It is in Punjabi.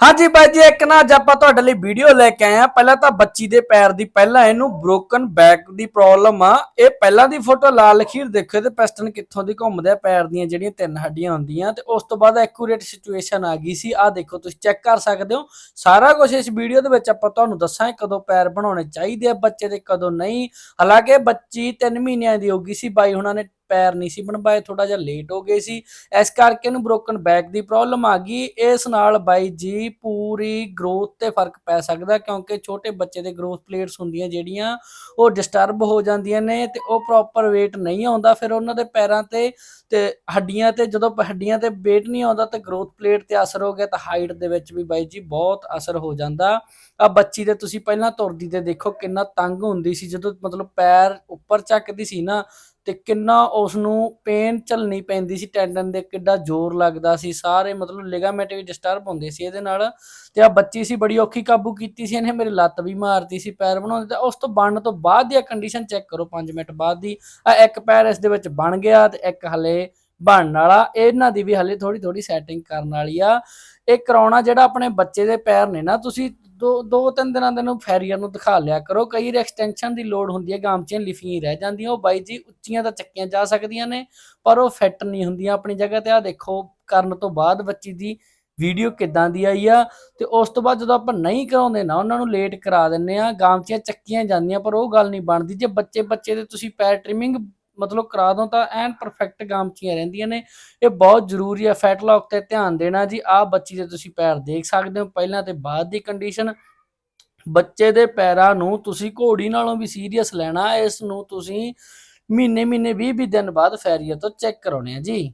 ਹਾਂਜੀ ਬਾਈ ਜੀ, ਇੱਕ ਨਾ ਅੱਜ ਆਪਾਂ ਤੁਹਾਡੇ ਲਈ ਵੀਡੀਓ ਲੈ ਕੇ ਆਏ ਆ ਪਹਿਲਾਂ ਤਾਂ ਬੱਚੀ ਦੇ ਪੈਰ ਦੀ ਪਹਿਲਾਂ ਇਹਨੂੰ ਬ੍ਰੋਕਨ ਬੈਕ ਦੀ ਪ੍ਰੋਬਲਮ ਆ। ਇਹ ਪਹਿਲਾਂ ਦੀ ਫੋਟੋ ਲਾਲ ਲਖੀਰ ਦੇਖੋ ਤੇ ਪੈਸਟਨ ਕਿੱਥੋਂ ਦੀ ਘੁੰਮਦੇ ਆ, ਪੈਰ ਦੀਆਂ ਜਿਹੜੀਆਂ ਤਿੰਨ ਹੱਡੀਆਂ ਹੁੰਦੀਆਂ ਤੇ ਉਸ ਤੋਂ ਬਾਅਦ ਐਕੂਰੇਟ ਸਿਚੁਏਸ਼ਨ ਆ ਗਈ ਸੀ। ਆ ਦੇਖੋ, ਤੁਸੀਂ ਚੈੱਕ ਕਰ ਸਕਦੇ ਹੋ। ਸਾਰਾ ਕੁਝ ਇਸ ਵੀਡੀਓ ਦੇ ਵਿੱਚ ਆਪਾਂ ਤੁਹਾਨੂੰ ਦੱਸਾਂ ਕਦੋਂ ਪੈਰ ਬਣਾਉਣੇ ਚਾਹੀਦੇ ਆ ਬੱਚੇ ਦੇ, ਕਦੋਂ ਨਹੀਂ। ਹਾਲਾਂਕਿ ਬੱਚੀ 3 ਮਹੀਨਿਆਂ ਦੀ ਹੋ ਗਈ ਸੀ। ਬਾਈ ਹੁਣਾਂ ਨੇ ਪੈਰ ਨਹੀਂ ਸੀ ਬਣਵਾਏ ਥੋੜਾ ਜਿਹਾ ਲੇਟ ਹੋ ਗਏ ਸੀ। ਇਸ ਕਰਕੇ ਇਹਨੂੰ ਬ੍ਰੋਕਨ ਬੈਕ ਦੀ ਪ੍ਰੋਬਲਮ ਆ ਗਈ। ਇਸ ਨਾਲ ਬਾਈ ਜੀ ਪੂਰੀ ਗਰੋਥ ਤੇ ਫ਼ਰਕ ਪੈ ਸਕਦਾ ਕਿਉਂਕਿ ਛੋਟੇ ਬੱਚੇ ਦੇ ਗਰੋਥ ਪਲੇਟਸ ਹੁੰਦੀਆਂ ਜਿਹੜੀਆਂ, ਉਹ ਡਿਸਟਰਬ ਹੋ ਜਾਂਦੀਆਂ ਨੇ ਤੇ ਉਹ ਪ੍ਰੋਪਰ weight ਨਹੀਂ ਆਉਂਦਾ। ਫਿਰ ਉਹਨਾਂ ਦੇ ਪੈਰਾਂ ਤੇ ਤੇ ਹੱਡੀਆਂ ਤੇ ਜਦੋਂ ਹੱਡੀਆਂ ਤੇ weight ਨਹੀਂ ਆਉਂਦਾ ਤਾਂ ਗਰੋਥ ਪਲੇਟ ਤੇ ਅਸਰ ਹੋ ਗਿਆ ਤਾਂ ਹਾਈਟ ਦੇ ਵਿੱਚ ਵੀ ਬਾਈ ਜੀ ਬਹੁਤ ਅਸਰ ਹੋ ਜਾਂਦਾ। ਆ ਬੱਚੀ ਦੇ ਤੁਸੀਂ ਪਹਿਲਾਂ ਤੁਰਦੀ ਤੇ ਦੇਖੋ ਕਿੰਨਾ ਤੰਗ ਹੁੰਦੀ ਸੀ। ਜਦੋਂ ਮਤਲਬ ਪੈਰ ਉੱਪਰ ਚੱਕਦੀ ਸੀ ਨਾ ਤੇ ਕਿੰਨਾ ਉਸ ਨੂੰ ਪੇਨ ਝੱਲਣੀ ਪੈਂਦੀ ਸੀ ਟੈਂਡਨ ਦੇ ਕਿੱਡਾ ਜ਼ੋਰ ਲੱਗਦਾ ਸੀ, ਸਾਰੇ ਮਤਲਬ ਲਿਗਾਮੈਂਟ ਵੀ ਡਿਸਟਰਬ ਹੁੰਦੇ ਸੀ ਇਹਦੇ ਨਾਲ। ਤੇ ਆ ਬੱਚੀ ਸੀ, ਬੜੀ ਔਖੀ ਕਾਬੂ ਕੀਤੀ ਸੀ ਇਹਨੇ, ਮੇਰੀ ਲੱਤ ਵੀ ਮਾਰਤੀ ਸੀ, ਪੈਰ ਬਣਾਉਂਦੇ ਤਾਂ ਉਸ ਤੋਂ ਬਣਨ ਤੋਂ ਬਾਅਦ ਦੀ ਕੰਡੀਸ਼ਨ ਚੈੱਕ ਕਰੋ 5 ਮਿੰਟ ਬਾਅਦ ਦੀ। ਆ ਇੱਕ ਪੈਰ ਇਸ ਦੇ ਵਿੱਚ ਬਣ ਗਿਆ ਤੇ ਇੱਕ ਹਲੇ ਬਣਨ ਵਾਲਾ। ਇਹਨਾਂ ਦੀ ਵੀ ਹਲੇ ਥੋੜੀ ਥੋੜੀ ਸੈਟਿੰਗ ਕਰਨ ਵਾਲੀ ਆ। ਇਹ ਕਰਾਉਣਾ ਜਿਹੜਾ ਆਪਣੇ ਬੱਚੇ ਦੇ ਪੈਰ ਨੇ ਨਾ, ਤੁਸੀਂ ਦੋ ਦੋ, ਤਿੰਨ ਦਿਨਾਂ ਦੇ ਨੂੰ ਫੈਰੀਅਰ ਨੂੰ ਦਿਖਾ ਲਿਆ ਕਰੋ। ਕਈ ਵਾਰ ਐਕਸਟੈਂਸ਼ਨ ਦੀ ਲੋੜ ਹੁੰਦੀ ਹੈ ਗਾਮਚੀਆਂ ਲਿਫੀਆਂ ਰਹਿ ਜਾਂਦੀਆਂ। ਉਹ ਬਾਈ ਜੀ ਉੱਚੀਆਂ ਤਾਂ ਚੱਕੀਆਂ ਜਾ ਸਕਦੀਆਂ ਨੇ, ਪਰ ਉਹ ਫਿੱਟ ਨਹੀਂ ਹੁੰਦੀਆਂ ਆਪਣੀ ਜਗ੍ਹਾ ਤੇ। ਆ ਦੇਖੋ, ਕਰਨ ਤੋਂ ਬਾਅਦ ਬੱਚੀ ਦੀ ਵੀਡੀਓ ਕਿੱਦਾਂ ਦੀ ਆਈ ਆ ਤੇ ਉਸ ਤੋਂ ਬਾਅਦ ਜਦੋਂ ਆਪਾਂ ਨਹੀਂ ਕਰਾਉਂਦੇ ਨਾ, ਉਹਨਾਂ ਨੂੰ ਲੇਟ ਕਰਾ ਦਿੰਨੇ ਆ। ਗਾਮਚੀਆਂ ਚੱਕੀਆਂ ਜਾਂਦੀਆਂ, ਪਰ ਉਹ ਗੱਲ ਨਹੀਂ ਬਣਦੀ। ਜੇ ਬੱਚੇ ਬੱਚੇ ਦੇ ਤੁਸੀਂ ਪੈਰ ਟ੍ਰਿਮਿੰਗ ਮਤਲਬ ਕਰਾ ਦੋ ਤਾਂ ਐਨ ਪਰਫੈਕਟ ਗਾਮਚੀਆਂ ਰਹਿੰਦੀਆਂ ਨੇ। ਇਹ ਬਹੁਤ ਜ਼ਰੂਰੀ ਹੈ ਫੈਟ ਲੌਕ ਤੇ ਧਿਆਨ ਦੇਣਾ ਜੀ। ਆਹ ਬੱਚੀ ਦੇ ਤੁਸੀਂ ਪੈਰ ਦੇਖ ਸਕਦੇ ਹੋ, ਪਹਿਲਾਂ ਤੇ ਬਾਅਦ ਦੀ ਕੰਡੀਸ਼ਨ ਬੱਚੇ ਦੇ ਪੈਰਾਂ ਨੂੰ ਤੁਸੀਂ ਘੋੜੀ ਨਾਲੋਂ ਵੀ ਸੀਰੀਅਸ ਲੈਣਾ, ਇਸ ਨੂੰ ਤੁਸੀਂ ਮਹੀਨੇ ਮਹੀਨੇ 20 20 ਦਿਨ ਬਾਅਦ ਫੈਰੀਆ ਤੋਂ ਚੈੱਕ ਕਰਾਉਣੇ ਆ ਜੀ।